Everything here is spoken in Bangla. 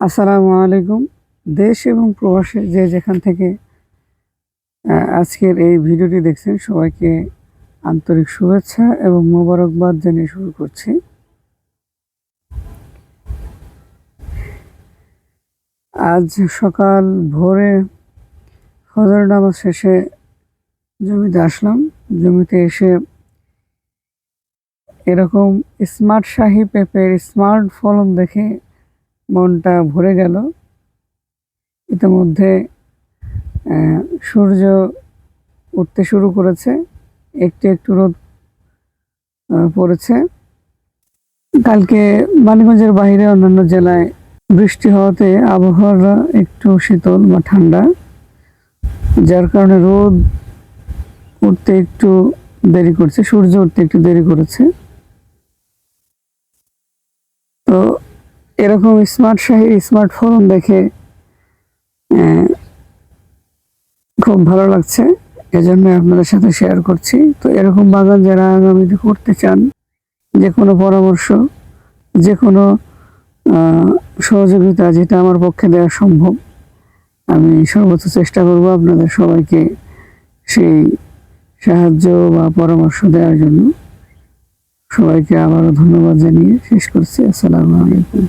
আসসালামু আলাইকুম। দেশ এবং প্রবাসে যে যেখান থেকে আজকের এই ভিডিওটি দেখছেন, সবাইকে আন্তরিক শুভেচ্ছা এবং মোবারকবাদ জানিয়ে শুরু করছি। আজ সকাল ভোরে ফজর নামাজ শেষে জমিতে আসলাম। জমিতে এসে এরকম স্মার্ট শাহি পেঁপের স্মার্ট ফলন দেখে মনটা ভরে গেল। ইতিমধ্যে সূর্য উঠতে শুরু করেছে। একটু একটু রোদ পড়েছে। কালকে মানিকগঞ্জের বাইরে অন্যান্য জেলায় বৃষ্টি হওয়াতে আবহাওয়া একটু শীতল বা ঠান্ডা, যার কারণে রোদ উঠতে একটু দেরি করছে, সূর্য উঠতে একটু দেরি করেছে। তো এরকম স্মার্ট শাহির স্মার্ট ফোন দেখে খুব ভালো লাগছে। এজন্য আপনাদের সাথে শেয়ার করছি। তো এরকম বাগান যারা আগামীতে করতে চান যে কোনো পরামর্শ যে কোনো সহযোগিতা যেটা আমার পক্ষে দেওয়া সম্ভব, আমি সর্বোচ্চ চেষ্টা করব আপনাদের সবাইকে সেই সাহায্য বা পরামর্শ দেওয়ার জন্য। সবাইকে আবারও ধন্যবাদ জানিয়ে শেষ করছি। আসসালামু আলাইকুম।